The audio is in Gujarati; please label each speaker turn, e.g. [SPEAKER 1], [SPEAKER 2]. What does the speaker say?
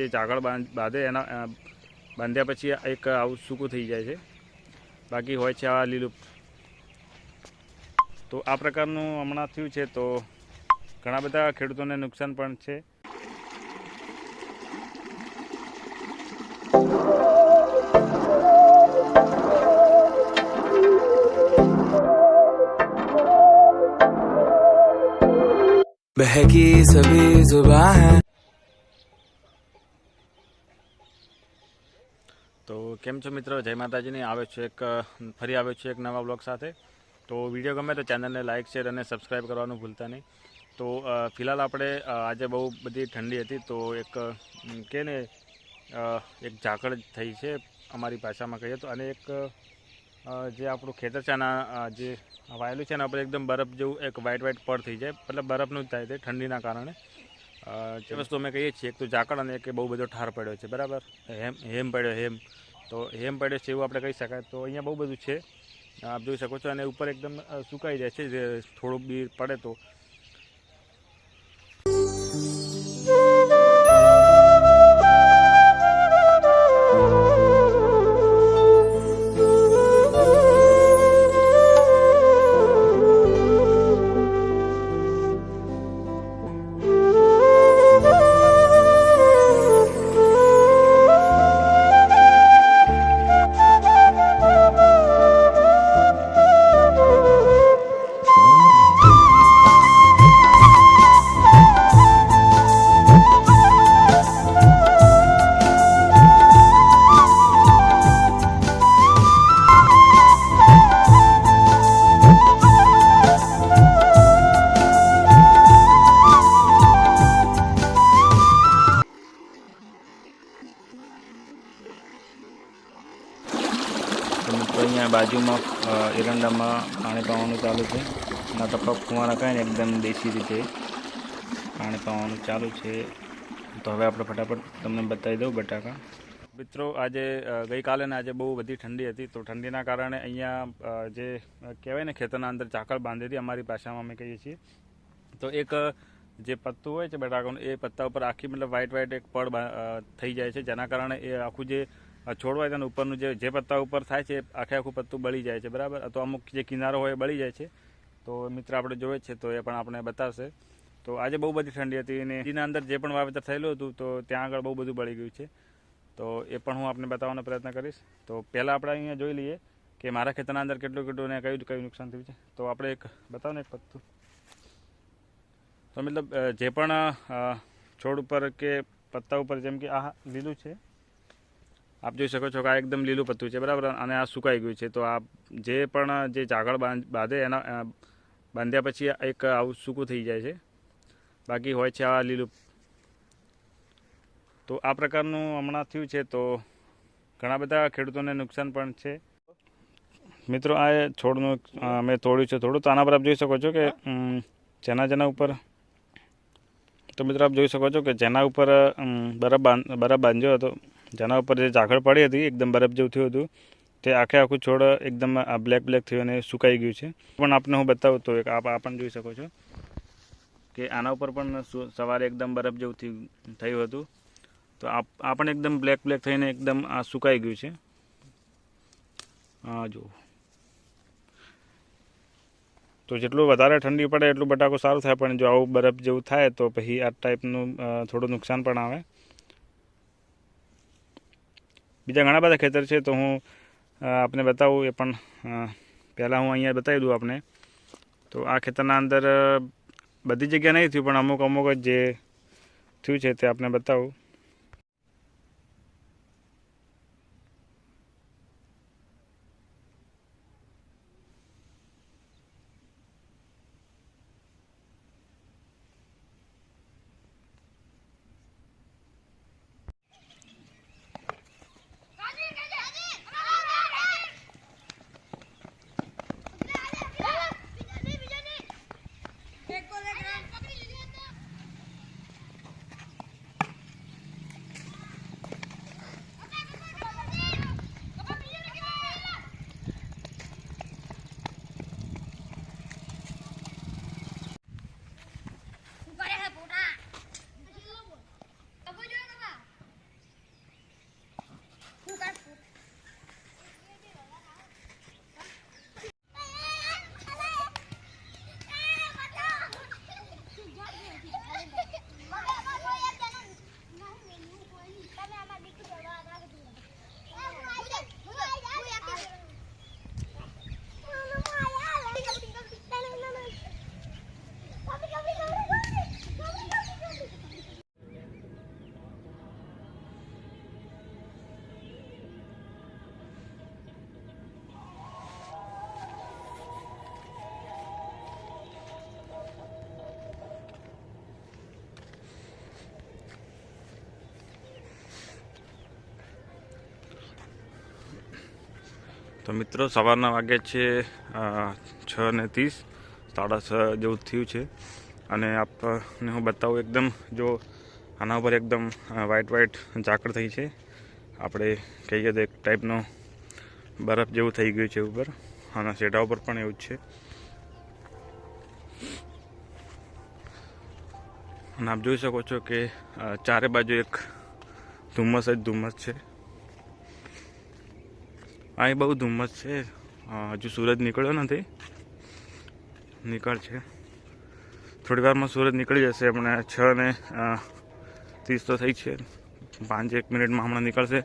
[SPEAKER 1] જે ઝાકળ બાંધ- બાંધે એના અ, બાંધ્યા પછી એક આવું સૂકું થઈ જાય છે બાકી હોય છે આ લીલું તો આ પ્રકારનું હમણાં થયું છે તો ઘણા બધા ખેડૂતોને નુકસાન પણ છે
[SPEAKER 2] बहकी सभी जुबा है
[SPEAKER 1] તો કેમ છો મિત્રો? જય માતાજીની આવે છે એક, ફરી આવે છે એક નવા બ્લોગ સાથે. તો વીડિયો ગમે તો ચેનલને લાઇક શેર અને સબસ્ક્રાઈબ કરવાનું ભૂલતા નહીં. તો ફિલહાલ આપણે આજે બહુ બધી ઠંડી હતી તો એક કે ને એક ઝાકળ થઈ છે અમારી ભાષામાં કહીએ તો અને એક જે આપણું ખેતર આના જે વાયેલું છે એના પર એકદમ બરફ જેવું એક વ્હાઇટ વ્હાઇટ પડ થઈ જાય. મતલબ બરફનું જ થાય છે ઠંડીના કારણે. જે વસ્તુ અમે કહીએ છીએ એક તો ઝાકળ અને એક બહુ બધો ઠાર પડ્યો છે બરાબર? હેમ હેમ પડ્યો હેમ. તો હેમ પડ્યો છે એવું આપણે કહી શકાય. તો અહીંયા બહુ બધું છે. આપ જોઈ શકો છો અને ઉપર એકદમ સુકાઈ જાય છે થોડુંક બી પડે તો. અહીંયા બાજુમાં એરંડામાં પાણી પાવાનું ચાલુ છે. ના ટપક ફુવારા કાંઈ એકદમ દેશી રીતે પાણી પાવાનું ચાલુ છે. તો હવે આપણે ફટાફટ તમને બતાવી દઉં બટાકા. મિત્રો, આજે ગઈકાલે ને આજે બહુ બધી ઠંડી હતી. તો ઠંડીના કારણે અહીંયા જે કહેવાય ને ખેતરના અંદર ઝાકળ બાંધી હતી અમારી ભાષામાં અમે કહીએ છીએ. તો એક જે પત્તું હોય છે બટાકાનું, એ પત્તા ઉપર આખી, મતલબ વ્હાઇટ વ્હાઇટ એક પડ થઈ જાય છે. જેના કારણે એ આખું જે અ, છોડ હોય તેનું ઉપરનું જે જે પત્તા ઉપર થાય છે આખે આખું પત્તું બળી જાય છે બરાબર? તો અમુક જે કિનારો હોય એ બળી જાય છે. તો મિત્ર આપણે જોઈએ છે તો એ પણ આપણે બતાવશે. તો આજે બહુ બધી ઠંડી હતી અને એના અંદર જે પણ વાવેતર થયેલું હતું તો ત્યાં આગળ બહુ બધું બળી ગયું છે. તો એ પણ હું આપને બતાવવાનો પ્રયત્ન કરીશ. તો પહેલાં આપણે અહીંયા જોઈ લઈએ કે મારા ખેતરના અંદર કેટલું કેટલું ને કયું કયું નુકસાન થયું છે. તો આપણે એક બતાવો ને એક પત્તું. તો મતલબ જે પણ છોડ ઉપર કે પત્તા ઉપર જેમ કે આ લીલું છે આપ જોઈ શકો છો કે આ એકદમ લીલું પત્તું છે, બરાબર? અને આ સુકાઈ ગયું છે. તો આ જે પણ જે ઝાકળ બાંધ- એના બાંધ્યા પછી એક આવું સૂકું થઈ જાય છે. બાકી હોય છે આ લીલું. તો આ પ્રકારનું હમણાં થયું છે, તો ઘણા બધા ખેડૂતોને નુકસાન પણ છે. મિત્રો, આ છોડનું મેં તોડ્યું છે થોડું. તો આના પર આપ જોઈ શકો છો કે જેના જેના ઉપર તો મિત્રો આપ જોઈ શકો છો કે જેના ઉપર બરફ બાંધ, બરફ બાંધ્યો હતો, જેના ઉપર જે ઝાકળ પડી હતી, એકદમ બરફ જેવું થયું હતું, તે આખે આખું છોડ એકદમ બ્લેક બ્લેક થયું અને સુકાઈ ગયું છે. પણ આપને હું બતાવું તો આપ આ પણ જોઈ શકો છો કે આના ઉપર પણ સવારે એકદમ બરફ જેવું થયું હતું. તો આ પણ એકદમ બ્લેક બ્લેક થઈને એકદમ આ સુકાઈ ગયું છે. હા જો તો જેટલું વધારે ઠંડી પડે એટલું બટાકો સારું થાય. પણ જો આવું બરફ જેવું થાય તો પછી આ ટાઈપનું અ, થોડું નુકસાન પણ આવે. બીજા ઘણા બધા ખેતર છે તો હું અ, આપને બતાવું. એ પણ અ, પહેલાં હું અહીંયા બતાવી દઉં આપને. તો આ ખેતરના અંદર અ, બધી જગ્યા નહીં થયું પણ અમુક અમુક જ જે થયું છે તે આપને બતાવું. તો મિત્રો, સવારના વાગે છે છ ને ત્રીસ, સાડા છ જેવું થયું છે. અને આપને હું બતાવું એકદમ, જો આના ઉપર એકદમ વ્હાઈટ વ્હાઈટ ઝાકળ થઈ છે. આપણે કહીએ તો એક ટાઈપનો બરફ જેવું થઈ ગયું છે ઉપર. અને શેઢા ઉપર પણ એવું જ છે. અને આપ જોઈ શકો છો કે ચારે બાજુ એક ધુમ્મસ જ ધુમ્મસ છે. અહીં બહુ ધુમ્મસ છે. હજુ સૂરજ નીકળ્યો નથી. નીકળશે થોડી વારમાં સૂરજ નીકળી જશે. હમણાં છ ને ત્રીસ તો થઈ છે. પાંચ એક મિનિટમાં હમણાં નીકળશે.